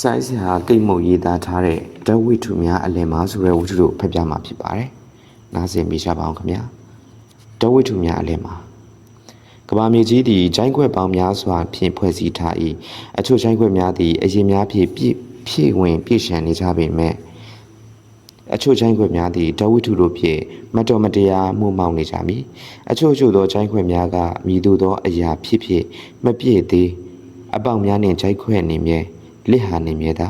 စိုင်းစရာကိတ်မုတ်ရေးသားထားတဲ့ဓာတ်ဝိထုများအလင်မာဆိုတဲ့ဝိထုတို့ဖတ်ပြမှာဖြစ်ပါတယ်။နားဆင်မိကြပါအောင်ခင်ဗျာ။ဓာတ်ဝိထုများအလင်မာကဘာမြေကြီးသည်ဂျိုင်းခွက်ပေါင်းများစွာဖြင့်ဖွဲ့စည်းထား၏အချို့ဂျိုင်းခွက်များသည်အရင်များဖြင့်ပြည့်ဖြည့်ဝင်ပြည့်ရှံနေကြပေမဲ့အချို့ချိုင်းခွက်များသည်ဓာတ်ဝိထုတို့ဖြင့်မတော်မတရားမှုမောက်နေကြမည်အချို့ချို့သောချိုင်းခွက်များကမြည်သို့သောအရာဖြစ်ဖြစ်မပြည့်သေးအပေါက်များနှင့်ဂျိုင်းခွက်နေမြဲ လစ်ဟာနေမြဲသာ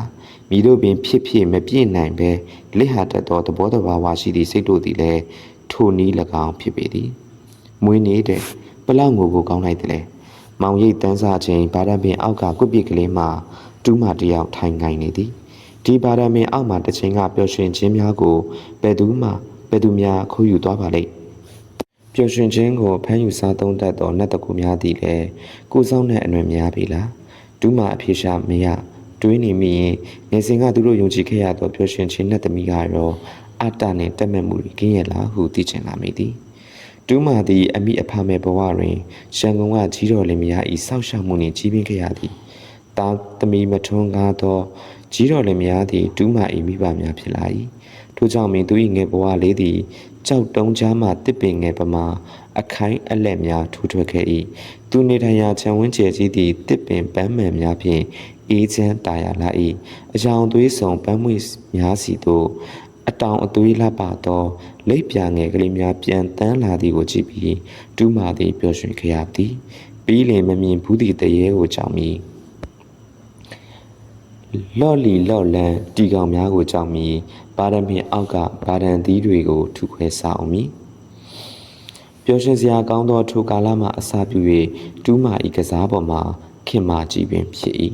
မိတို့ပင်ဖြစ်ဖြစ်မပြည့်နိုင်ပဲလစ်ဟာတတ်သောသဘောတဘာဝရှိသည့်စိတ်တို့သည်လည်းထိုနည်း၎င်းဖြစ်ပေသည်မွေးနေတဲ့ပလောက်ငိုကိုကောင်းလိုက်တယ်လေမောင်ရိပ်တန်းစားခြင်းဗာဒပင်အောက်ကကွပစ်ကလေးမှတူးမတယောက်ထိုင်ငိုင်နေသည်ဒီဗာဒပင်အောက်မှာတစ်ချိန်ကပျော်ရွှင်ခြင်းများကိုဘယ်သူမှဘယ်သူများခိုးယူသွားပါလိမ့်ပျော်ရွှင်ခြင်းကိုဖမ်းယူစားသုံးတတ်သောနတ်တကူများသည်လည်းကိုယ်ဆောင်တဲ့အနွယ်များပြီလားဒုမာအဖြေရှာမရ တွေးနေမိရင်နေစဉ်ကသူတို့ယုံကြည်ခဲ့ရသောပျော်ရွှင်ခြင်းနတ်သမီးကတော့အတ္တနှင့်တက်မဲ့မှုတွေကင်းရလားဟုသိချင်လာမိသည်ဒုမာသည်အမိအဖမဲ့ဘဝတွင်ရှန်ကုန်ကကြီးတော်လင်မယားဤစောက်ရှောက်မှုနှင့်ကြီးပင်းခဲ့ရသည်တာသမီမထွန်းကားသောကြီးတော်လင်မယားသည်ဒုမာဤမိဘများဖြစ်လာ၏ထို့ကြောင့်မင်းသူ၏ငယ်ဘဝလေးသည်ကြောက်တုံးချားမှတစ်ပင်ငယ်ပမာအခိုင်အလက်များထူထွက်ခဲ့၏သူနေထိုင်ရာခြံဝန်းကျယ်ကြီးသည့်တစ်ပင်ပန်းမှန်များဖြင့် အေးချမ်းတာယာလာ၏အယောင်သွေးဆောင်ပန်းမွေများစီသို့အတောင်အသွေးလှပသောလိပ်ပြာငယ်ကလေးများပြန်တန်းလာသည်ကိုကြည့်ပြီးဒူးမာသည်ပျော်ရွှင်ခဲ့ရသည်ပြီးလင်မမြင်ဘူးသည့်တရေကိုကြောက်မိလော့လီလော့လန်တီကောင်များကိုကြောက်မိပါရမီအောက်ကဗာဒန်သီးတွေကိုထုခွဲစားအောင်မိပျော်ရွှင်စရာကောင်းသောထိုကာလမှအစာပြု၍တူးမာဤကစားပေါ်မှာခင်မာကြည့်ပင်ဖြစ်၏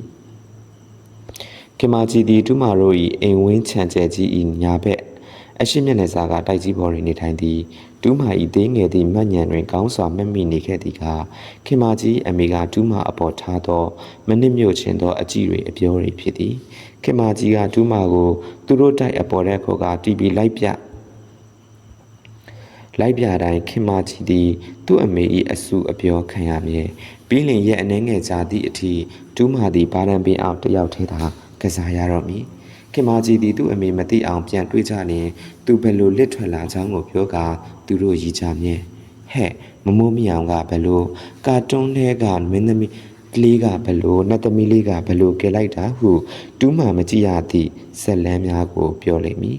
ခင်မာကြည့်သည်တူးမာတို့၏အိမ်ဝင်းခြံကျဲကြီး၏ညာဘက်အရှိမျက်နှာစာကတိုက်ကြီးပေါ်တွင်နေထိုင်သည်တူးမာဤသေးငယ်သည့်မှတ်ညံတွင်ကောင်းစွာမှတ်မိနေခဲ့သည်ကခင်မာကြီးအမေကတူးမာအပေါ်ထားသောမနစ်မြို့ချင်းသောအကြည့်တွေအပြောတွေဖြစ်သည်ခင်မာကြီးကတူးမာကိုသူတို့တိုက်အပေါ်တဲ့ခေါကတီဗီလိုက်ပြလိုက်ပြတိုင်းခင်မာကြီးသည်သူ့အမေ၏အဆူအပြောခံရမည်ပြီးလင်ရဲ့အနေငယ်ကြသည့်အထိတူးမာသည်ဘာရန်ပင်အောင်တယောက်ထဲသာ ကစားရတော့မည်ခင်မာကြီးသည်သူ့အမေမသိအောင်ပြန်တွေးကြလျင်သူဘယ်လိုလစ်ထွက်လာကြောင်းကိုပြောကာသူတို့ရည်ကြမြဲဟဲ့မမိုးမီအောင်ကဘယ်လိုကာတွန်းထဲကမင်းသမီးကလေးကဘယ်လိုနတ်သမီးလေးကဘယ်လိုကဲလိုက်တာဟုတူးမှမကြည့်ရသည့်ဇက်လန်းများကိုပြောလိမ့်မည်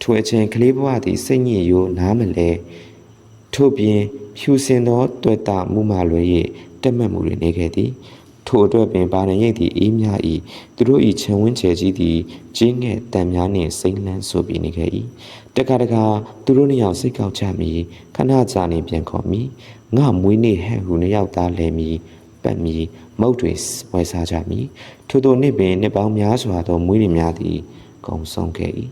ထိုအချိန်ကလေးဘဝသည်စိတ်ညစ်ရိုးနားမလဲထို့ပြင်ဖြူစင်သောတွေ့တာမှုမှလွယ်၍တက်မှတ်မှုတွေနေခဲ့သည် ထိုအတွက်ပင်ဗာရန်ရိတ်သည်အေးမြ၏သူတို့၏ခြံဝန်းကျယ်ကြီးသည်ကျင်းငယ်တန်များနှင့်စိမ့်လန်းဆိုပြီးနေခဲ့၏တခါတခါသူတို့နှစ်ယောက်စိတ်ကောက်ကြမည်ခဏကြာနေပြန်ခေါ်မည်ငါမွေးနေ့ဟဲ့ဟုနှစ်ယောက်သားလဲမည်ပတ်မည်မုတ်တွေဝယ်စားကြမည်ထို့သောနှစ်ပင်နှစ်ပေါင်းများစွာသောမွေးနေ့များသည်ကုံဆုံးခဲ့၏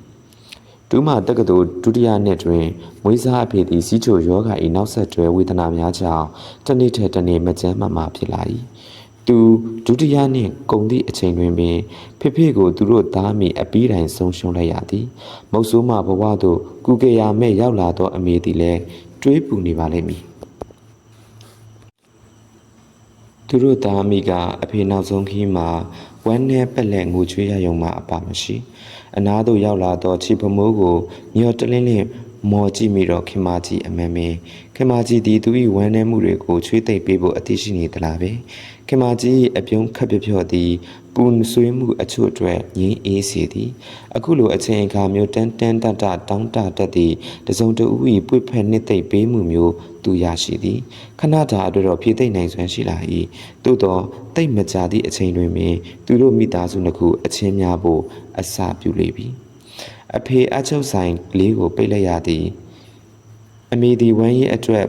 ဒုမတက္ကသိုလ်ဒုတိယနှစ်တွင်မွေးစားအဖေသည်စီးချိုယောဂ၏နောက်ဆက်တွဲဝေဒနာများကြောင့်တစ်နေ့ထက်တစ်နေ့မကျန်းမမာဖြစ်လာ၏ သူဒုတိယနှစ်ကုန်သည့်အချိန်တွင်ပင်ဖေဖေကိုသူတို့သားမိအပီးတိုင်ဆုံးရှုံးလိုက်ရသည်မုတ်ဆိုးမဘဝသို့ကုကေယာမဲ့ရောက်လာသောအမေသည်လည်းတွေးပူနေပါလိမ့်မည်သူတို့သားမိကအဖေနောက်ဆုံးခီးမှာဝမ်းနဲ့ပက်လက်ငိုချွေးရယုံမှအပါမရှိအနားသို့ရောက်လာသောချီဖမိုးကိုမျောတလင်းလင်းမော်ကြည့်မိတော့ခင်မကြီးအမန်မင်းခင်မကြီးသည်သူ၏ဝမ်းနည်းမှုတွေကိုချွေးသိမ့်ပေးဖို့အသိရှိနေသလားပဲ ခင်မကြီး၏အပြုံးခပ်ပြဖြော့သည်ပူဆွေးမှုအချို့အတွက်ငြင်းအေးစေသည် အခုလိုအချိန်အခါမျိုးတန်းတန်းတတတောင်းတတတ်သည့်တစုံတဦး၏ပွေဖက်နှစ်သိမ့်ပေးမှုမျိုးသူရရှိသည်ခဏတာအတွက်တော့ဖြည့်သိမ့်နိုင်စွမ်းရှိလာ၏သို့သောတိတ်မကြသည့်အချိန်တွင်ပင်သူတို့မိသားစုနှစ်ခုအချင်းများဖို့အစာပြုလေပြီအဖေအချုပ်ဆိုင်လေးကိုပိတ်လိုက်ရသည်အမေဒီဝမ်းရဲ့အတွက်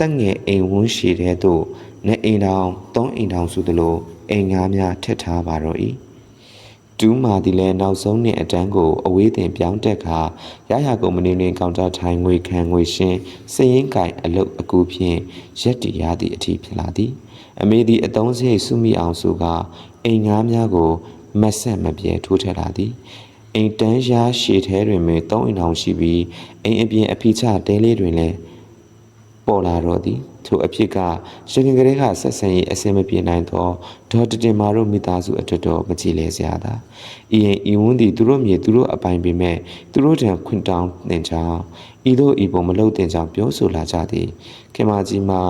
တက်ငယ်အိမ်ဝန်းရှိတဲ့သို့ နေအိမ်တောင်သုံးအိမ်တောင်ဆိုသလိုအိမ်ငါးများထက်ထားပါတော့၏ဒူးမာသည်လည်းနောက်ဆုံးနှစ်အတန်းကိုအဝေးတင်ပြောင်းတက်ခါရရကုမ္ပဏီတွင်ကောင်တာထိုင်ငွေခံငွေရှင်းစည်ရင်ကင်အလုတ်အကူဖြင့်ရက်တည်ရသည့်အထိဖြစ်လာသည်အမေသည်အတုံးစရိတ်စုမိအောင်ဆိုကအိမ်ငါးများကိုမဆက်မပြဲထိုးထက်လာသည်အိမ်တန်းရှားရှည်ထဲတွင်ပင်သုံးအိမ်ထောင်ရှိပြီးအိမ်အပြင်အဖိချတဲလေးတွင်လည်းပေါ်လာတော့သည် ထိုအဖြစ်ကရခင်ကလေးကဆက်ဆံရေးအစင်မပြေနိုင်သောဒေါ်တတင်မာတို့မိသားစုအတွက်တော့မကြည်လဲစရာသာဤရင်ဤဝန်းသည်သူတို့မြေသူတို့အပိုင်ပေမဲ့သူတို့တံခွင့်တောင်းတင်ကြောင်းဤတို့ဤပုံမလုပ်တင်ကြောင်းပြောဆိုလာကြသည်ခင်မကြီးမှာ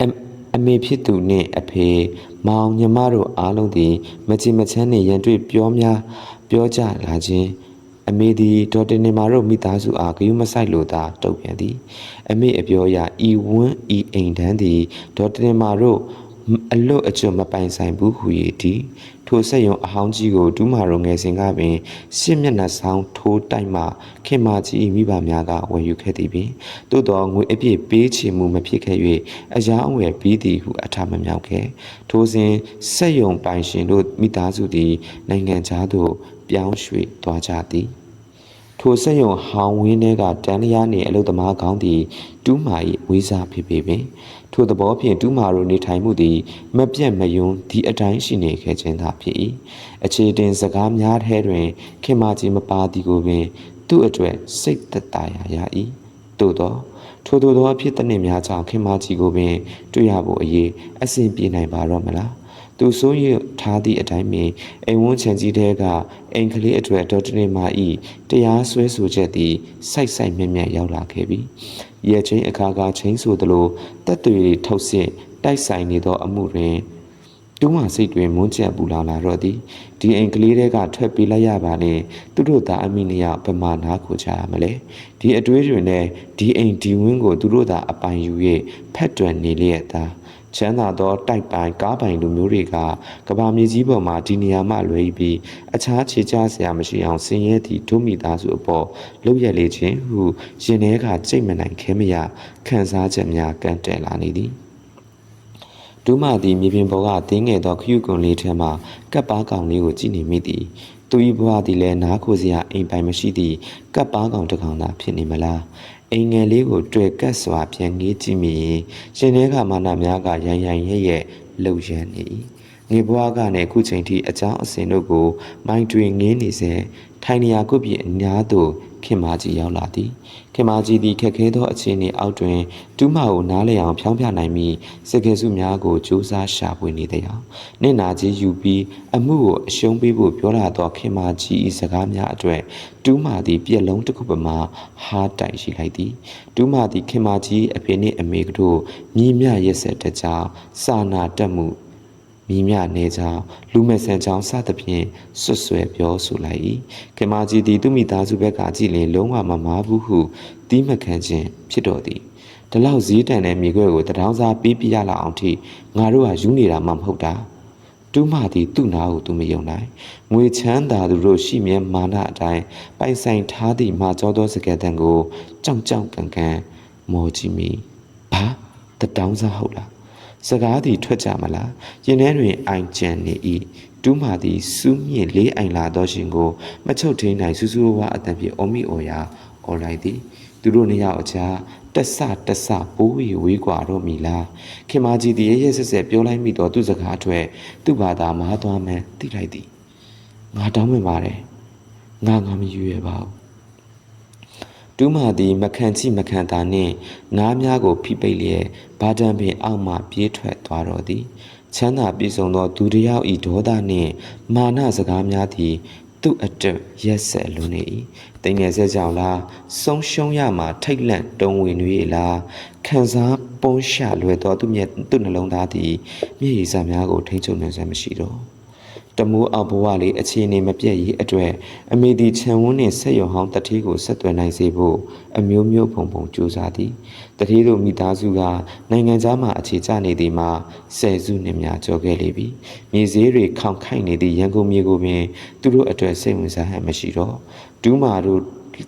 အမအမေဖြစ်သူနှင့်အဖေမောင်ညီမတို့အားလုံးသည် မချင်မချမ်းနှင့်ရန်တွေ့ပြောများပြောကြလာခြင်း အမေသည်ဒေါ်တင်နေမာတို့မိသားစုအားဂယုမဆိုင်လိုသာတုတ်ပြန်သည်အမေအပြောအရဤဝန်းဤအိမ်တန်းသည်ဒေါ်တင်နေမာတို့အလွတ်အကျွတ်မပိုင်ဆိုင်ဘူးဟူ၏ဒီထိုဆက်ယုံအဟောင်းကြီးကိုဒူးမာရုံငယ်စဉ်ကပင်ရှစ်မျက်နှာဆောင်ထိုးတိုက်မှခင်မာကြီး၏မိဘများကဝယ်ယူခဲ့သည်ပင်သို့တော်ငွေအပြည့်ပေးချေမှုမဖြစ်ခဲ့၍အရာအဝယ်ပြီးသည်ဟုအထာမမြောက်ခဲ့ထိုစဉ်ဆက်ယုံပိုင်ရှင်တို့မိသားစုသည်နိုင်ငံခြားသို့ ပြောင်းရွှေ့သွားကြသည်ထိုဆက်ယုံဟောင်းဝင်းထဲကတန်လျားနေအလုသမားကောင်းသည်တူးမာ၏ဝေးစားဖြစ်ပေပင်ထိုသဘောဖြင့်တူးမာတို့နေထိုင်မှုသည်မပြတ်မယွန်းဒီအတိုင်းရှိနေခဲ့ခြင်းသာဖြစ်၏အခြေတင်စကားများထဲတွင် ခင်မာကြီးမပါသည်ကိုပင် သူ့အတွက်စိတ်သက်သာရာရ၏သို့သောထိုသို့သောအဖြစ်တစ်နှစ်များကြောင့်ခင်မာကြီးကိုပင်တွေ့ရဖို့အရေးအဆင်ပြေနိုင်ပါတော့မလား သူဆိုရထားသည့်အတိုင်းပင်အိမ်ဝန်းချန်ကြီးတဲကအိမ်ကလေးအတွေ့ဒေါက်တာနေမာဤတရားစွဲဆိုချက်သည်စိုက်စိုက်မြက်မြက်ရောက်လာခဲ့ပြီ။ရဲချင်းအခါခါချင်းဆိုသလိုတက်တွေထုတ်ဆင့်တိုက်ဆိုင်နေသောအမှုတွင်တူးမစိတ်တွင်မွန်းကျက်ပူလာလာတော့သည်ဒီအိမ်ကလေးတဲကထွက်ပြေးလိုက်ရပါနဲ့သူတို့သာအမိနရဗမာနာကိုချရမလဲဒီအတွေးတွင်လည်းဒီအိမ်ဒီဝင်းကိုသူတို့သာအပိုင်ယူ၍ဖက်တွယ်နေလျက်သာ ချမ်းသာသောတိုက်ပိုင်ကားပိုင်လူမျိုးတွေကကဘာမြေကြီးပေါ်မှာဒီနေရာမှလွဲပြီးအခြားခြေချစရာမရှိအောင်ဆင်းရဲသည့်ဒုမိသားစုအပေါ်လှုပ်ရက်လေခြင်းဟုရင်ထဲကကြိတ်မနိုင်ခဲမရခံစားချက်များကန့်တယ်လာနေသည်ဒုမသည်မြေပြင်ပေါ်ကတင်းငယ်သောခရုကွန်လေးထဲမှကပ်ပါကောင်လေးကိုကြည့်နေမိသည်သူ၏ဘဝသည်လည်းနားခိုစရာအိမ်ပိုင်မရှိသည့်ကပ်ပါကောင်တစ်ကောင်သာဖြစ်နေမလား အိမ်ငယ်လေးကိုတွေ့ကပ်စွာပြန်ငေးကြည့်မိရင်ရှင်ထဲကမာနများကရန်ရန်ရဲ့ရဲ့လှုပ်ရမ်းနေ၏ငေဘွားကနဲ့အခုချိန်ထိအကြောင်းအစင်တို့ကိုမိုင်းတွင်ငင်းနေစေထိုင်နေရာကုတ်ပြအများသို့ ခင်မာကြီးရောက်လာသည်ခင်မာကြီးသည်ခက်ခဲသောအခြေအနေအောက်တွင်တူးမကိုနားလည်အောင်ဖြောင်းပြနိုင်ပြီးစကယ်စုများကိုစူးစမ်းရှာဖွေနေတဲ့အကြောင်းနင့်နာကြီးယူပြီးအမှုကိုအရှုံးပေးဖို့ပြောလာသောခင်မာကြီး၏စကားများအတွေ့တူးမာသည်ပြက်လုံးတစ်ခုပမာဟားတိုင်ရှိလိုက်သည်တူးမာသည်ခင်မာကြီးအဖေနှင့်အမေတို့မြည်မြရက်ဆက်တကြောင်စာနာတက်မှု မိမြနေကြောင်းလူမဲ့ဆန်ကြောင်းစသဖြင့်ဆွတ်ဆွဲပြောဆိုလိုက်၏ခင်မကြီးသည်သူမိသားစုဘက်ကကြည့်လင်လုံးဝမမားဘူးဟုတီးမခံခြင်းဖြစ်တော်သည်ဒီလောက်ဈေးတန်တဲ့မြေခွဲကိုတထောင်စားပေးပြရလောက်အောင်ထိငါတို့ဟာယူနေတာမှမဟုတ်တာတူးမသည်သူ့နာကိုသူမယုံနိုင်ငွေချမ်းသာသူတို့ရှိမြဲမာနအတိုင်းပိုင်ဆိုင်ထားသည့်မာကျော်သောစကဲတန်ကိုကြောက်ကြောက်ကန်ကန်မော်ကြည့်မိဘာတတောင်းစားဟုတ်လား စကားသည်ထွက်ကြမလားရင်ထဲတွင်အိုင်ကြံနေ၏တူးမာသည်စူးမြင့်လေးအိုင်လာသောရှင်ကိုမချုပ်ထင်းနိုင်စူးစူးဝါအတန်ဖြင့်အော်မိအော်ရာအော်လိုက်သည်သူတို့နှစ်ယောက်အကြားတက်ဆတက်ဆပိုးဝေဝေးกว่าတော့မီလားခင်မကြီးသည်ရဲရဲဆက်ဆက်ပြောလိုက်မိသောသူစကားအထွက်သူ့ဘာသာမားသွားမှန်းသိလိုက်သည်ငါတောင်းပန်ပါတယ်ငါငါမယူရပါဘူး တူးမာသည်မခံချိမခံတာနှင့်နားများကိုဖိပိတ်လျက်ဘာတံပင်အောက်မှပြေးထွက်သွားတော်သည်ချမ်းသာပြေဆုံးသောသူတစ်ယောက်ဤဒေါသနှင့်မာနစကားများသည်သူ့အတွက်ရက်ဆက်လွန်းနေ၏တင်ငယ်ဆက်ကြောင့်လားဆုံးရှုံးရမှထိတ်လန့်တုံးဝင်၍လားခံစားပွန်းရှလွယ်သောသူမျက်သူ့နှလုံးသားသည်မျက်ရည်စများကိုထိန်ချုပ်နိုင်စမရှိတော့ တမိုးအောင်ဘဝလေးအခြေအနေမပြတ်ရေးအတွက်အမေဒီခြံဝန်းနှင့်ဆက်ရုံဟောင်းတတိကိုဆက်သွယ်နိုင်စေဖို့အမျိုးမျိုးပုံပုံကြိုးစားသည်တတိတို့မိသားစုကနိုင်ငံသားမှအခြေချနေသည်မှာဆယ်စုနှစ်များကျော်ခဲ့လေပြီမြေစည်းတွေခေါင်ခိုက်နေသည့်ရန်ကုန်မြို့ကိုပင်သူတို့အတွက်စိတ်ဝင်စားဟန်မရှိတော့ဒူးမာတို့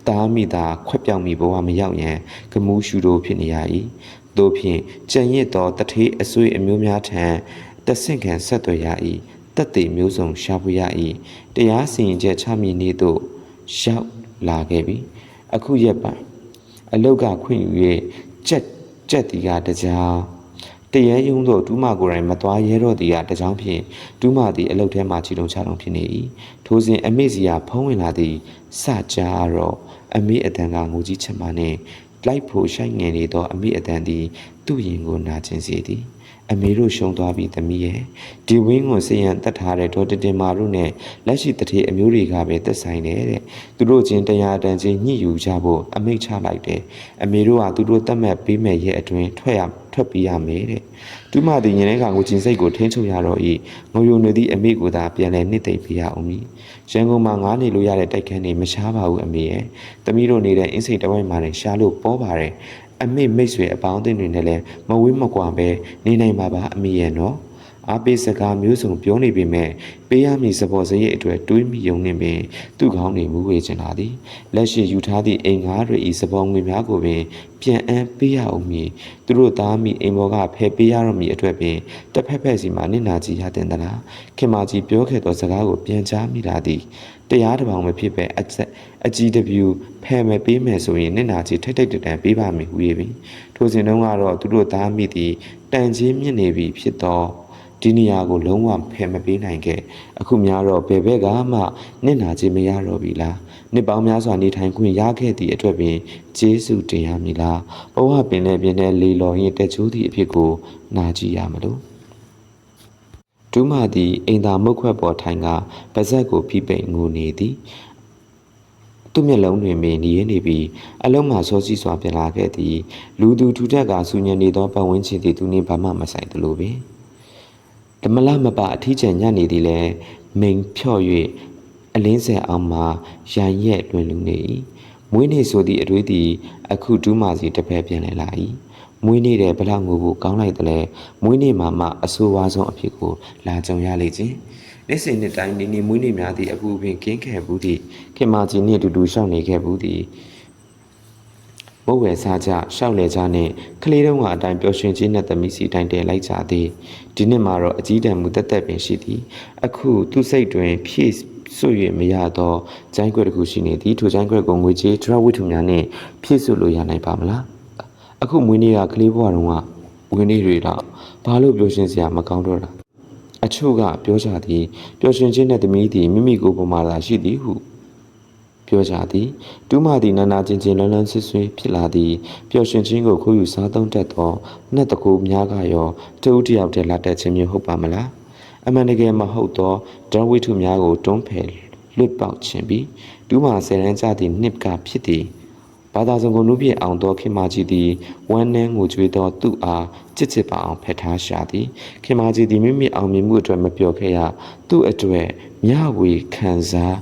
တားမိတာခွက်ပြောင်မိဘဝမရောက်ရန်ကမူးရှူတို့ဖြစ်နေရ၏တို့ဖြင့်ကြံရစ်သောတထေးအဆွေအမျိုးများထံတဆင့်ခံဆက်သွယ်ရ၏ တက်သေးမျိုးစုံရှာဖွေရ၏တရားစီရင်ချက်ချမည်နေ့သို့ရောက်လာခဲ့ပြီအခုရက်ပိုင်းအလုတ်ကခွင့်ယူ၍ကြက်ကြက်တီကတကြောင်တရဲယုံသောဒူးမကိုယ်တိုင်မသွားရဲတော့သည်ကတကြောင်ဖြင့်ဒူးမသည်အလုတ်ထဲမှခြေလုံးချလုံးဖြစ်နေ၏ထိုစဉ်အမေစီကဖုံးဝင်လာသည်စကြတော့အမေအတန်ကငိုကြီးချက်မှနှင့်တလိုက်ဖို့ရှိုက်ငယ်နေသောအမိအတန်သည်သူ့ရင်ကိုနာကျင်စေသည် အမေတို့ရှုံသွားပြီသမီးရဲ့ဒီဝင်းကိုစေရန်တတ်ထားတဲ့ဒေါ်တတင်မာတို့နဲ့လက်ရှိတထေအမျိုးတွေကပဲသက်ဆိုင်တယ်တဲ့သူတို့ချင်းတရားတန်ချင်းညှိယူကြဖို့အမိတ်ချလိုက်တယ်အမေတို့ကသူတို့တတ်မှတ်ပေးမဲ့ရဲ့အတွင်ထွက်ရထွက်ပြီးရမယ်တဲ့သူမသည်ရင်ထဲကကိုကျင်စိတ်ကိုထင်းချုပ်ရတော့ဤငိုယုံနေသည့်အမိကိုသာပြန်လဲနှစ်သိမ့်ပေးရအောင်မည်ရန်ကုန်မှာငားနေလို့ရတဲ့တိုက်ခန်းတွေမရှားပါဘူးအမေရဲ့သမီးတို့နေတဲ့အင်းစိတ်တစ်ဝိုက်မှာလည်းရှားလို့ပေါ်ပါတယ် အမေမိတ်ဆွေအပေါင်းအသင်းတွေနဲ့လည်းမဝေးမကွာပဲနေနိုင်ပါပါအမေရဲ့နော် အားပေးစကားမျိုးစုံပြောနေပေမဲ့ပေးရမည့်စပေါ်စရိတ်အတွက်တွေးမိယုံနေပင်သူ့ကောင်းနေမှုဝေချင်လာသည်လက်ရှိယူထားသည့်အိမ်ငါးတွေဤစပေါ်ငွေများကိုပင်ပြန်အန်းပေးရအောင်မည်သူတို့သားမိအိမ်ဘော်ကဖယ်ပေးရတော့မည်အတွက်ပင်တစ်ဖက်ဖက်စီမှာနစ်နာကြည်ရတဲ့သလားခင်မကြီးပြောခဲ့သောစကားကိုပြန်ကြားမိလာသည်တရားတစ်ပောင်မဖြစ်ပဲအချက်အကြီးတစ်ပြူဖယ်မယ်ပေးမယ်ဆိုရင်နင့်နာကြီးထိတ်ထိတ်တန်တန်ပေးပါမယ်ဟူ၍ပင်ထိုစဉ်တုန်းကတော့သူတို့သားမိသည်တန်ချင်းမြင့်နေပြီဖြစ်သော ဒီနေရာကိုလုံးဝဖယ်မပေးနိုင်ခဲ့အခုများတော့ဘယ်ဘက်ကမှနင့်နာကြီးမရတော့ပြီလားနှစ်ပေါင်းများစွာနေထိုင်ခွင့်ရခဲ့သည့်အတွက်ပင်ကျေးဇူးတင်ရမည်လားဘဝပင်လည်းပြင်းတဲ့လေလော်ရင်တက်ချိုးသည့်အဖြစ်ကိုနာကြည့်ရမလို့ဒုမသည်အိမ်သာမုတ်ခွက်ပေါ်ထိုင်ကပါဇက်ကိုဖိပိန်ငိုနေသည်သူ့မျက်လုံးတွင်ပင်နေရနေပြီးအလုံးမှစောစီးစွာပြန်လာခဲ့သည်လူသူထူထက်ကဆူညံနေသောပတ်ဝန်းကျင်သည်သူနှင့်ဘာမှမဆိုင်သလိုပင် ဓမ္မလမပအထီးကျန်ညနေသည်လည်းမိန်ဖြော့၍အလင်းဆက်အောင်မှရန်ရက်လွင်လူနေ၏မွေးနေ့ဆိုသည့်အတွေ့သည် အခုဒုမစီတစ်ဖက်ပြန်လည်လာ၏မွေးနေ့တဲ့ဘလောက်ငိုဖို့ကောင်းလိုက်တယ်လဲမွေးနေ့မှာမှအဆိုးဝါးဆုံးအဖြစ်ကိုလာကြုံရလေခြင်းနေ့စဉ်နေ့တိုင်းနေနေမွေးနေ့များသည့်အခုပင်ကင်းခဲ့ဘူးသည့်ခင်မာကြီးနှင့်အတူတူရှောက်နေခဲ့ဘူးသည့် မုတ်ဝယ်စားကြရှောက်လေကြနဲ့ကလေးတုံးကအတိုင်းပျော်ရွှင်ခြင်းနဲ့သမီးစီတိုင်းတဲလိုက်ကြသည်ဒီနှစ်မှာတော့အကြီးတန်းမှုတက်တက်ပင်ရှိသည်အခုသူ့စိတ်တွင်ဖြည့်ဆွ၍မရသောကျိုင်းခွက်တစ်ခုရှိနေသည်ထိုကျိုင်းခွက်ကိုငွေကြေးဒရဝိထုများနဲ့ဖြည့်ဆွလို့ရနိုင်ပါမလားအခုမွေးနေ့ကကလေးဘဝတုန်းကဝင်းနေတွေတော့ဘာလို့ပျော်ရွှင်စရာမကောင်းတော့တာအချို့ကပြောကြသည်ပျော်ရွှင်ခြင်းနဲ့သမီးသည်မိမိကိုယ်ပေါ်မှာသာရှိသည်ဟု ပြောကြသည်ဒုမသည်နာနာချင်းချင်းလွန်းလွန်းဆွဆွေးဖြစ်လာသည်ပျော်ရွှင်ခြင်းကိုခိုးယူစားသုံးတတ်သောနှက်တကူများကရောတဦးတယောက်တည်းလာတတ်ခြင်းမျိုးဟုတ်ပါမလားအမှန်တကယ်မဟုတ်သောဒရဝိထုများကိုတွန်းဖယ်လွတ်ပေါက်ခြင်းပြီးဒုမဆယ်ရန်ကြသည့်နှစ်ကဖြစ်သည်ဘာသာစံကိုနုပြည့်အောင်သောခင်မကြီးသည်ဝမ်းနှန်းငိုကြွေးသောသူ့အားချစ်ချစ်ပါအောင်ဖက်ထားရှာသည်ခင်မကြီးသည်မိမိအောင်မြင်မှုအတွက်မပြောခဲ့ရသူ့အတွက်မျှဝေခံစား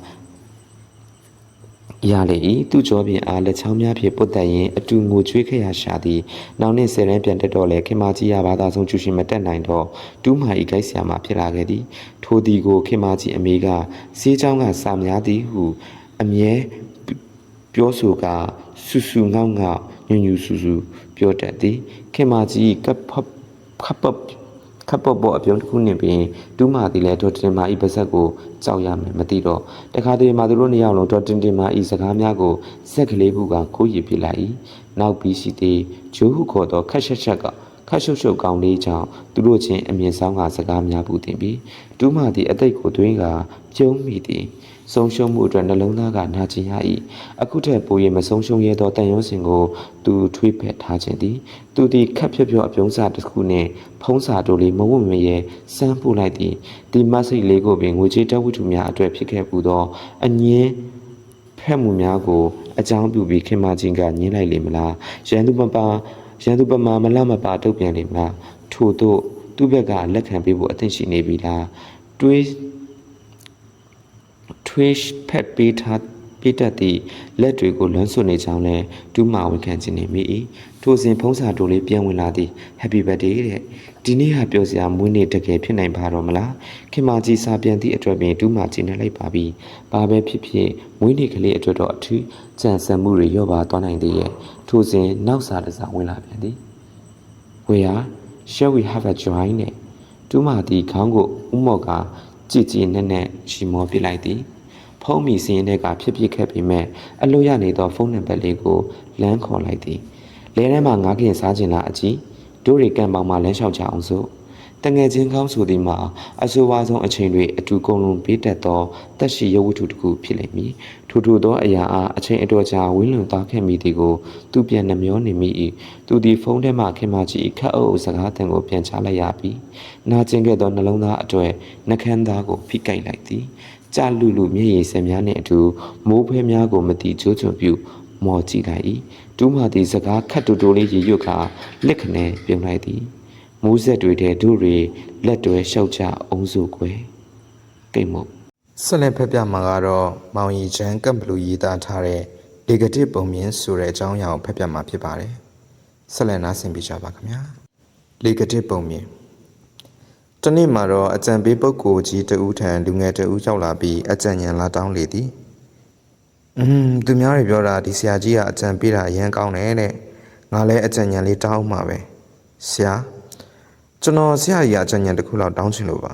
ရလေ၏သူ့ကြောပြင်အားလက်ချောင်းများဖြင့်ပုတ်တက်ရင်အတူငိုကြွေးခဲ့ရရှာသည်နောက်နှစ်ဆယ်ရန်ပြန်တက်တော့လေခင်မကြီးရဘာသာဆုံးကျူရှင်မတက်နိုင်တော့တူးမာဤဂိုက်ဆရာမဖြစ်လာခဲ့သည်ထိုသည်ကိုခင်မကြီးအမေကစေးချောင်းကစာများသည်ဟုအမြဲပြောဆိုကဆူဆူငေါငေါညွညူဆူဆူပြောတတ်သည်ခင်မကြီးကပ်ဖပ်ခပ်ပပ် ခပ်ပေါ်ပေါ်အပြုံးတစ်ခုနဲ့ပြင်ဒူးမာသည်လည်းဒေါ်တင်မာဤပါဇက်ကိုကြောက်ရမယ်မသိတော့တခါတည်းမှာသူတို့နှစ်ယောက်လုံးဒေါ်တင်တင်မာဤစကားများကိုဇက်ကလေးဘူးကခိုးရပြလိုက်၏နောက်ပြီးရှိသည်ဂျိုးဟုခေါ်သောခက်ရှက်ရှက်ကခတ်ရှုပ်ရှုပ်ကောင်းလေးကြောင့်သူတို့ချင်းအမြင်ဆောင်ကစကားများပူတင်ပြီးဒူးမာသည်အသိတ်ကိုတွင်းကကျုံမိသည် ဆုံးရှုံးမှုအတွက်နှလုံးသားကနာကျင်ရ၏အခုထက်ပို၍မဆုံးရှုံးရသောတန်ရုံးစင်ကိုသူထွေးဖက်ထားခြင်းသည်သူသည်ခက်ဖြော့ဖြော့အပြုံးစာတစ်ခုနှင့်ဖုံးစာတို့လေးမဝတ်မရဲစမ်းပို့လိုက်သည်ဒီမဆိတ်လေးကိုပင်ငွေကြေးတဝိထုများအတွက်ဖြစ်ခဲ့ပူသောအငင်းဖက်မှုများကိုအကြောင်းပြုပြီးခင်မချင်းကညင်းလိုက်လေမလားရန်သူမပါရန်သူပမာမလမပါတုတ်ပြန်လေမလားထို့သို့သူ့ဘက်ကလက်ခံပေးဖို့အသင့်ရှိနေပြီလားတွေး twitch ဖက်ပေးထားပေးတတ်သည့်လက်တွေကိုလွမ်းဆွနေကြောင်းလဲဒူးမာဝန်ခံခြင်းနေမိ၏ထိုစဉ်ဖုံးစာတိုလေးပြန်ဝင်လာသည် happy birthday တဲ့ဒီနေ့ဟာပြောစရာမွေးနေ့တကယ်ဖြစ်နိုင်ပါတော့မလားခင်မကြီးစာပြန်သည့်အတွက်ပင်ဒူးမာခြင်းနဲ့လိုက်ပါပြီဘာပဲဖြစ်ဖြစ်မွေးနေ့ကလေးအတွက်တော့အထူးကြံစံမှုတွေရော့ပါသွားနိုင်သေးရဲ့ထိုစဉ်နောက်စာတစ်စာဝင်လာပြန်သည် where shall we have a join နဲ့ဒူးမာသည်ခေါင်းကိုဥမော့ကကြည်ကြည်နဲ့နဲ့ရှီမောပြလိုက်သည် ဖုံးမီစင်းတဲ့ကဖြစ်ဖြစ်ခဲ့ပြီးမဲ့အလို့ရနေသောဖုန်းနံပါတ်လေးကိုလမ်းခေါ်လိုက်သည်လဲထဲမှာငါးခင်စားခြင်းလားအကြီးတို့တွေကံပေါင်မှာလမ်းလျှောက်ကြအောင်စို့တငယ်ချင်းကောင်းဆိုသည်မှာအဆိုးဝါးဆုံးအချိန်တွေအတူကုန်လုံးပေးတတ်သောတက်ရှိရဝတ္ထုတစ်ခုဖြစ်လိမ့်မည်ထိုထိုထိုသောအရာအားအချိန်အတော်ကြာဝင်းလွန်သွားခဲ့မိသည်ကိုသူပြန်နှမျောနေမိ၏သူသည်ဖုန်းထဲမှခင်မကြီး၏ခက်အုပ်အုပ်စကားတန်ကိုပြန်ချလိုက်ရပြီးနာကျင်ခဲ့သောနှလုံးသားအတွေ့နှကန်းသားကိုဖိကိုက်လိုက်သည် ကြလူလူမျက်ရည်စက်များနှင့်အတူမိုးဖဲများကိုမတိချိုးချွန်ပြုမော်ကြည့်လိုက်၏တူးမှသည်စကားခတ်တူတူလေးရေရွတ်ခါလက်ခနဲပြုံလိုက်သည်မိုးဆက်တွေထဲတို့တွေလက်တွဲရှောက်ချအောင်စုကွယ်ကိတ်မုတ်ဆက်လက်ဖက်ပြမှာကတော့မောင်ရီချမ်းကပ်ဘလူးရေးသားထားတဲ့လေကတစ်ပုံမြင်ဆိုတဲ့အကြောင်းအရာကိုဖက်ပြမှာဖြစ်ပါတယ်ဆက်လက်နားဆင်ပြကြပါခင်ဗျာလေကတစ်ပုံမြင် တနေ့မှာတော့အကြံပေးပုဂ္ဂိုလ်ကြီးတဦးထံလူငယ်တဦးရောက်လာပြီးအကြံဉာဏ်လာတောင်းလေသည်อืมသူများတွေပြောတာဒီဆရာကြီးကအကြံပေးတာအရင်ကောင်းတယ်တဲ့ငါလည်းအကြံဉာဏ်လေးတောင်းမှာပဲဆရာကျွန်တော်ဆရာကြီးကအကြံဉာဏ်တစ်ခုလောက်တောင်းချင်လို့ပါ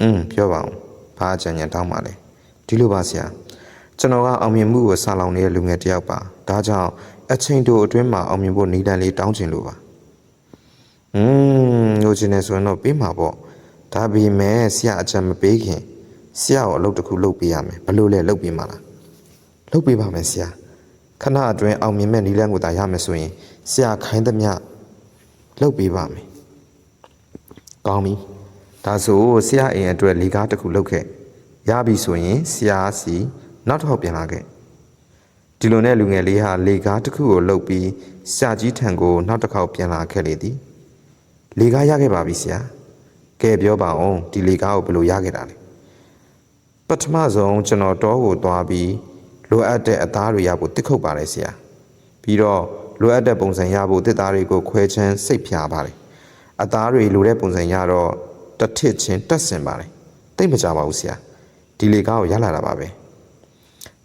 อืมပြောပါဦးဘာအကြံဉာဏ်တောင်းပါလဲဒီလိုပါဆရာကျွန်တော်ကအောင်မြင်မှုကိုဆာလောင်နေတဲ့လူငယ်တစ်ယောက်ပါဒါကြောင့်အချိန်တိုအတွင်းမှာအောင်မြင်ဖို့နေတန်လေးတောင်းချင်လို့ပါ อืมလိုချင်နေဆိုရင်တော့ပေးမှာပေါ့ဒါပေမဲ့ဆရာအကြံမပေးခင်ဆရာကိုအလုပ်တစ်ခုလုပ်ပေးရမယ်ဘယ်လို့လဲလုပ်ပေးမှာလားလုပ်ပေးပါမယ်ဆရာခဏအတွင်းအောင်မြင်မဲ့နီလန်းကိုသာရမယ်ဆိုရင်ဆရာခိုင်းသမျှလုပ်ပေးပါမယ်ကောင်းပြီဒါဆိုဆရာအိမ်အတွက်လေကားတစ်ခုလုပ်ခဲ့ရပြီဆိုရင်ဆရာစီနောက်တစ်ခေါက်ပြန်လာခဲ့ဒီလိုနဲ့လူငယ်လေးဟာလေကားတစ်ခုကိုလုပ်ပြီးဆရာကြီးထံကိုနောက်တစ်ခေါက်ပြန်လာခဲ့လေသည် လေကားရခဲ့ပါပြီဆရာကဲပြောပါအောင်ဒီလေကားကိုဘယ်လိုရခဲ့တာလဲပထမဆုံးကျွန်တော်တောကိုသွားပြီးလိုအပ်တဲ့အသားတွေရဖို့တစ်ခုတ်ပါတယ်ဆရာပြီးတော့လိုအပ်တဲ့ပုံစံရဖို့တစ်သားတွေကိုခွဲချမ်းစိတ်ဖြာပါတယ်အသားတွေလိုတဲ့ပုံစံရတော့တစ်ထစ်ချင်းတက်ဆင်ပါတယ်တိတ်မကြပါဘူးဆရာဒီလေကားကိုရလာတာပါပဲ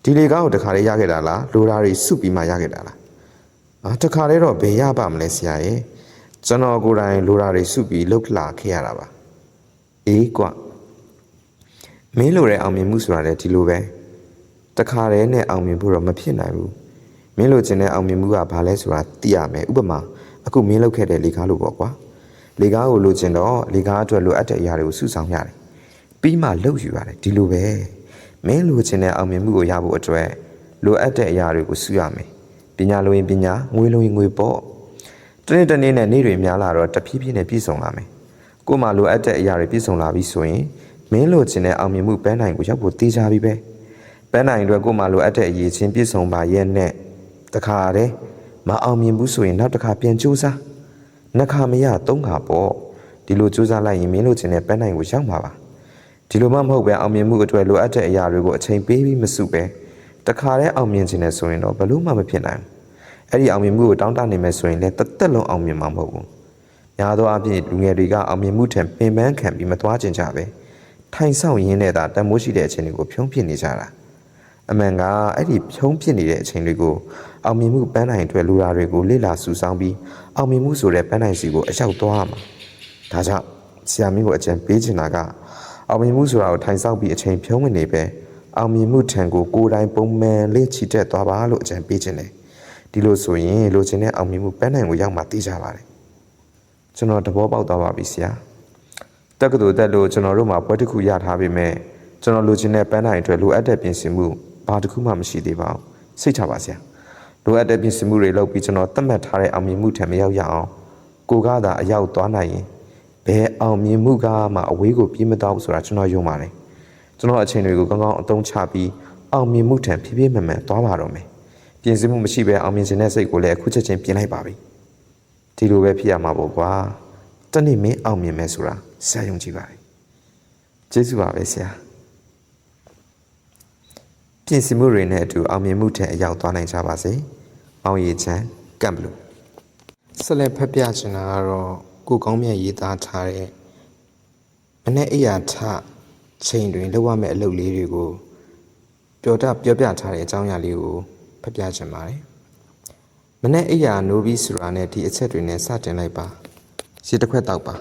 ဒီလေကားကိုတခါလေးရခဲ့တာလားလိုရာတွေစုပြီးမှရခဲ့တာလားအာတခါလေးတော့ဘယ်ရပါမလဲဆရာရဲ့ ကျွန်တော်ကိုယ်တိုင်လိုရာတွေစုပြီးလှုပ်လာခဲ့ရတာပါအေးကွမင်းလိုတဲ့အောင်မြင်မှုဆိုတာလည်းဒီလိုပဲတခါတည်းနဲ့အောင်မြင်ဖို့တော့မဖြစ်နိုင်ဘူးမင်းလိုချင်တဲ့အောင်မြင်မှုကဘာလဲဆိုတာသိရမယ်ဥပမာအခုမင်းလုပ်ခဲ့တဲ့လေကားလို့ပေါ့ကွာလေကားကိုလိုချင်တော့လေကားအတွက်လိုအပ်တဲ့အရာတွေကိုစုဆောင်းရတယ်ပြီးမှလှုပ်ယူရတယ်ဒီလိုပဲမင်းလိုချင်တဲ့အောင်မြင်မှုကိုရဖို့အတွက်လိုအပ်တဲ့အရာတွေကိုစုရမယ်ပညာလိုရင်ပညာငွေလိုရင်ငွေပေါ့ တနေ့တနေ့နဲ့နေ့တွေများလာတော့တဖြည်းဖြည်းနဲ့ပြည့်စုံလာမယ်ကို့မှာလိုအပ်တဲ့အရာတွေပြည့်စုံလာပြီဆိုရင်မင်းလိုချင်တဲ့အောင်မြင်မှုပန်းနိုင်ကိုရောက်ဖို့တေးကြပြီပဲပန်းနိုင်အတွက်ကို့မှာလိုအပ်တဲ့အရေးချင်းပြည့်စုံပါရဲ့နဲ့တခါတည်းမအောင်မြင်ဘူးဆိုရင်နောက်တစ်ခါပြန်ကြိုးစားနှစ်ခါမရသုံးခါပေါ့ဒီလိုစူးစမ်းလိုက်ရင်မင်းတို့ချင်တဲ့ပန်းနိုင်ကိုရောက်မှာပါဒီလိုမှမဟုတ်ပဲအောင်မြင်မှုအတွက်လိုအပ်တဲ့အရာတွေကိုအချိန်ပေးပြီးမစုပဲတခါတည်းအောင်မြင်ခြင်းနဲ့ဆိုရင်တော့ဘလို့မှမဖြစ်နိုင်ဘူး အဲ့ဒီအောင်မြင်မှုကိုတောင်းတနေမယ်ဆိုရင်လည်းတစ်သက်လုံးအောင်မြင်မှာမဟုတ်ဘူးညာသောအဖြစ်လူငယ်တွေကအောင်မြင်မှုထံပင်ပန်းခံပြီးမသွားကျင်ကြပဲထိုင်ဆောင်ရင်းနဲ့သာတန်မိုးရှိတဲ့အချိန်တွေကိုဖြုံးပြနေကြတာအမှန်ကအဲ့ဒီဖြုံးပြနေတဲ့အချိန်တွေကိုအောင်မြင်မှုပန်းနိုင်အတွက်လူရာတွေကိုလေ့လာစုဆောင်းပြီးအောင်မြင်မှုဆိုတဲ့ပန်းနိုင်စီကိုအရောက်သွားရမှာဒါကြောင့်ဆရာမင်းကိုအကြံပေးချင်တာကအောင်မြင်မှုဆိုတာကိုထိုင်ဆောက်ပြီးအချိန်ဖြုံးဝင်နေပဲအောင်မြင်မှုထံကိုကိုယ်တိုင်ပုံမှန်လေ့ချီတက်သွားပါလို့အကြံပေးချင်တယ် ဒီလိုဆိုရင်လိုချင်တဲ့အောင်မြင်မှုပန်းနိုင်ကိုရောက်မှသိကြပါတယ်ကျွန်တော်သဘောပေါက်သွားပါပြီဆရာတက္ကသိုလ်တက်လို့ကျွန်တော်တို့မှာပွဲတစ်ခုရထားပေမဲ့ကျွန်တော်လိုချင်တဲ့ပန်းနိုင်အတွက်လိုအပ်တဲ့ပြင်ဆင်မှုဘာတစ်ခုမှမရှိသေးပါဘူးစိတ်ချပါဆရာလိုအပ်တဲ့ပြင်ဆင်မှုတွေလုပ်ပြီးကျွန်တော်သတ်မှတ်ထားတဲ့အောင်မြင်မှုထံမရောက်ရအောင်ကိုကသာအရောက်သွားနိုင်ရင်ဘယ်အောင်မြင်မှုကမှအဝေးကိုပြေးမတော့ဘူးဆိုတာကျွန်တော်ယုံပါတယ်ကျွန်တော်အချိန်တွေကိုကောင်းကောင်းအသုံးချပြီးအောင်မြင်မှုထံဖြည်းဖြည်းမှန်မှန်သွားပါတော့မယ် ပြင်ဆင်မှုမရှိဘဲအောင်မြင်ခြင်းတဲ့စိတ်ကိုလည်းအခုချက်ချင်းပြင်လိုက်ပါပြီဒီလိုပဲဖြစ်ရမှာပေါ့ကွာတနေ့မင်းအောင်မြင်မယ်ဆိုတာဆရာယုံကြည်ပါတယ်ကျေးဇူးပါပဲဆရာပြင်ဆင်မှုတွေနဲ့အတူအောင်မြင်မှုထက်အရောက်သွားနိုင်ကြပါစေ။အောင်ရည်ချမ်းကမ်ဘလူးဆက်လက်ဖက်ပြချင်တာကတော့ကိုကောင်းမြတ်ရေးသားထားတဲ့မနေ့အိယာထချိန်တွင်လောက်ရမယ့်အလုပ်လေးတွေကိုပြောတပြောပြထားတဲ့အကြောင်းအရာလေးကို ဖက်ပြချင်ပါတယ်။မနေ့အိယာနိုးပြီးဆိုတာနဲ့ဒီအချက်တွေနဲ့စတင်လိုက်ပါ။ရေတစ်ခွက်တောက်ပါ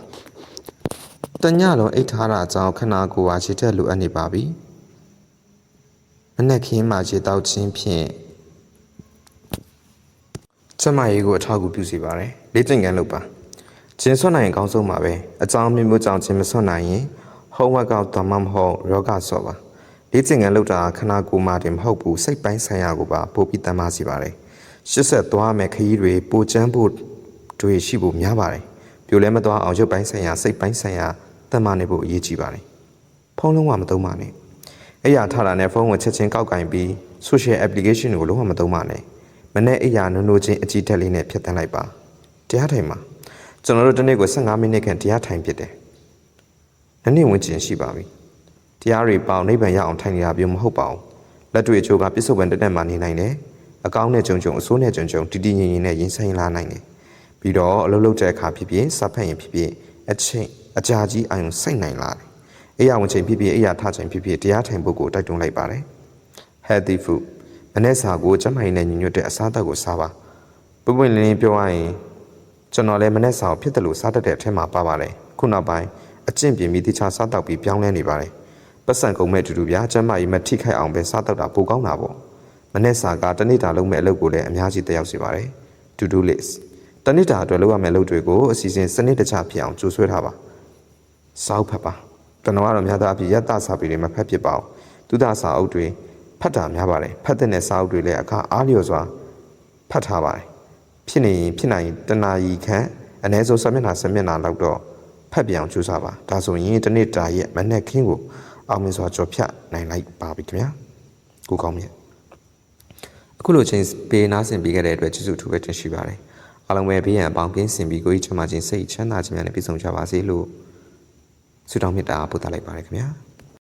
။တညလုံးအိတ်ထားတာအကြောင်းခနာကိုယ်ပါခြေထက်လိုအပ်နေပါပြီ။မနေ့ခင်းမှာခြေတောက်ခြင်းဖြင့်ကျမရေးကိုအထောက်အကူပြုစေပါတယ်။လေးကျင်ကန်လုပ်ပါ။ကျင်းဆွတ်နိုင်ရင်အကောင်းဆုံးပါပဲ။အကြောင်းမျိုးမျိုးကြောင့်ကျင်းမဆွတ်နိုင်ရင် homework ကောက်တော့မှမဟုတ်ရောဂဆော့ပါ။ လေးကျင်ကန်လောက်တာခနာကိုယ်မှတင်မဟုတ်ဘူးစိတ်ပိုင်းဆိုင်ရာကိုပါပို့ပြီးတမ်းပါစီပါတယ်ရှစ်ဆက်သွားမယ်ခရီးတွေပိုချမ်းဖို့တွေရှိဖို့များပါတယ်ပြိုလဲမသွားအောင်ရုပ်ပိုင်းဆိုင်ရာစိတ်ပိုင်းဆိုင်ရာတမ်းမနေဖို့အရေးကြီးပါတယ်ဖုန်းလုံးဝမသုံးပါနဲ့အဲ့ရထားတာနဲ့ဖုန်းကိုချက်ချင်းကောက်ကင်ပြီး social application ကိုလုံးဝမသုံးပါနဲ့မနေ့အဲ့ရနုံနုံချင်းအကြည့်တက်လေးနဲ့ဖြတ်တန်းလိုက်ပါတရားထိုင်မှာကျွန်တော်တို့တစ်နေ့ကို15မိနစ်ခန့်တရားထိုင်ဖြစ်တယ်နှစ်နှစ်ဝင်ကျင်ရှိပါပြီ တရားတွေပေါအောင်နိဗ္ဗာန်ရအောင်ထိုင်နေတာမျိုးမဟုတ်ပါဘူးလက်တွေ့အချို့ကပြစ္ဆုတ်ပံတက်တက်မှနေနိုင်တယ်အကောင်းနဲ့ကြုံကြုံအဆိုးနဲ့ကြုံကြုံတည်တည်ငြိမ်ငြိမ်နဲ့ရင်ဆိုင်လာနိုင်တယ်ပြီးတော့အလုပ်လုပ်တဲ့အခါဖြစ်ဖြစ်စဖက်ရင်ဖြစ်ဖြစ်အချိန်အကြာကြီးအာရုံစိတ်နိုင်လာတယ်အိယာဝင်ချိန်ဖြစ်ဖြစ်အိယာထချိန်ဖြစ်ဖြစ်တရားထိုင်ဖို့ကိုတိုက်တွန်းလိုက်ပါတယ် healthy food မနေ့စာကိုကျန်းမာရေးနဲ့ညီညွတ်တဲ့အစားအသောက်ကိုစားပါပွပွင့်လင်းလင်းပြောရရင်ကျွန်တော်လည်းမနေ့စာကိုဖြစ်တယ်လို့စားတတ်တဲ့အထက်မှာပါပါတယ်ခုနောက်ပိုင်းအကျင့်ပြင်းပြီးတခြားစားတောက်ပြီးပြောင်းလဲနေပါတယ် ပတ်စံကုန်မဲ့အတူတူဗျာကျမ်းမာရေးမထိခိုက်အောင်ပဲစားတော့တာပိုကောင်းတာပေါ့မနေ့စာကတနေ့တာလုံးမဲ့အလုပ်ကိုလည်းအများကြီးတက်ရောက်စေပါတယ် to do list တနေ့တာအတွက်လုပ်ရမယ့်အလုပ်တွေကိုအစီအစဉ်စနစ်တကျဖြစ်အောင်ကြိုးဆွဲထားပါစာအုပ်ဖတ်ပါကျွန်တော်ကတော့များသောအားဖြင့်ယတ္တစာပေတွေမဖတ်ဖြစ်ပါဘူးသူဒစာအုပ်တွေဖတ်တာများပါတယ်ဖတ်တဲ့စာအုပ်တွေလည်းအခါအားလျော်စွာဖတ်ထားပါတယ်ဖြစ်နေရင်ဖြစ်နိုင်ရင်တနာရီခန့်အနည်းဆုံး7မျက်နှာ7မျက်နှာလောက်တော့ဖတ်ပြအောင်ကြိုးစားပါဒါဆိုရင်တစ်နေ့တာရဲ့မနေ့ခင်းကို အောင်မြင်စွာကြော်ဖြတ်နိုင်လိုက်ပါပြီခင်ဗျာကိုကောင်းမြတ်အခုလိုချင်းပေးနာဆင်ပေးခဲ့တဲ့အတွက်ကျေးဇူးအထူးပဲတင်ရှိပါတယ်အားလုံးပဲဘေးရန်အပေါင်းကင်းစင်ပြီးကိုကြီးချမ်းသာခြင်းစိတ်ချမ်းသာခြင်းများနဲ့ပြည့်စုံကြပါစေလို့ဆုတောင်းမေတ္တာပို့သလိုက်ပါတယ်ခင်ဗျာ